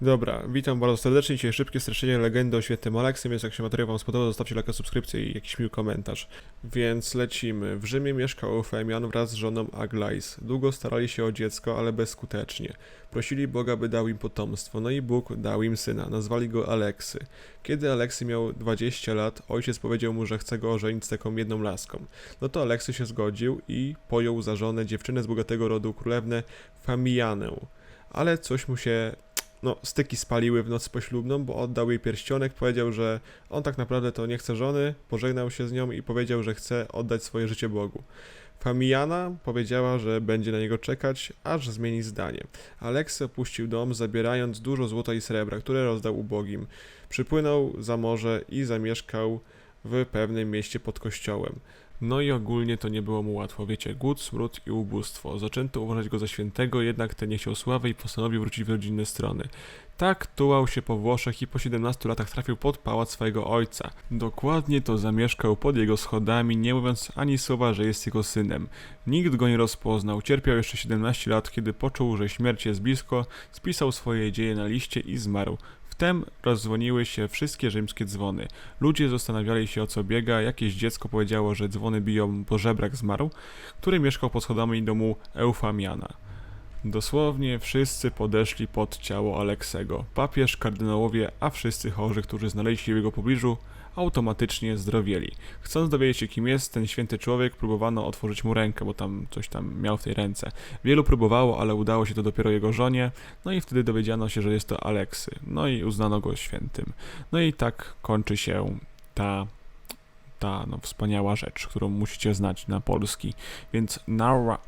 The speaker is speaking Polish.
Dobra, witam bardzo serdecznie. Dzisiaj szybkie streszczenie legendy o świętym Aleksym, więc jak się materiał Wam spodobał, zostawcie lajka, subskrypcję i jakiś miły komentarz. Więc lecimy. W Rzymie mieszkał Eufemian wraz z żoną Aglais. Długo starali się o dziecko, ale bezskutecznie. Prosili Boga, by dał im potomstwo, no i Bóg dał im syna. Nazwali go Aleksy. Kiedy Aleksy miał 20 lat, ojciec powiedział mu, że chce go ożenić z taką jedną laską. No to Aleksy się zgodził i pojął za żonę dziewczynę z bogatego rodu królewnę Famijanę. Ale coś mu się no, styki spaliły w noc poślubną, bo oddał jej pierścionek, powiedział, że on tak naprawdę to nie chce żony, pożegnał się z nią i powiedział, że chce oddać swoje życie Bogu. Famijana powiedziała, że będzie na niego czekać, aż zmieni zdanie. Aleksy opuścił dom, zabierając dużo złota i srebra, które rozdał ubogim. Przypłynął za morze i zamieszkał w pewnym mieście pod kościołem. No i ogólnie to nie było mu łatwo, wiecie, głód, smród i ubóstwo. Zaczęto uważać go za świętego, jednak ten nie chciał sławy i postanowił wrócić w rodzinne strony. Tak tułał się po Włoszech i po 17 latach trafił pod pałac swojego ojca. Dokładnie to zamieszkał pod jego schodami, nie mówiąc ani słowa, że jest jego synem. Nikt go nie rozpoznał, cierpiał jeszcze 17 lat, kiedy poczuł, że śmierć jest blisko, spisał swoje dzieje na liście i zmarł. Wtem rozdzwoniły się wszystkie rzymskie dzwony. Ludzie zastanawiali się o co biega, jakieś dziecko powiedziało, że dzwony biją, bo żebrak zmarł, który mieszkał pod schodami domu Eufamiana. Dosłownie wszyscy podeszli pod ciało Aleksego. Papież, kardynałowie, a wszyscy chorzy, którzy znaleźli się w jego pobliżu, automatycznie zdrowieli. Chcąc dowiedzieć się, kim jest ten święty człowiek, próbowano otworzyć mu rękę, bo tam coś tam miał w tej ręce. Wielu próbowało, ale udało się to dopiero jego żonie, no i wtedy dowiedziano się, że jest to Aleksy. No i uznano go świętym. No i tak kończy się ta ta no, wspaniała rzecz, którą musicie znać na polski. Więc Naura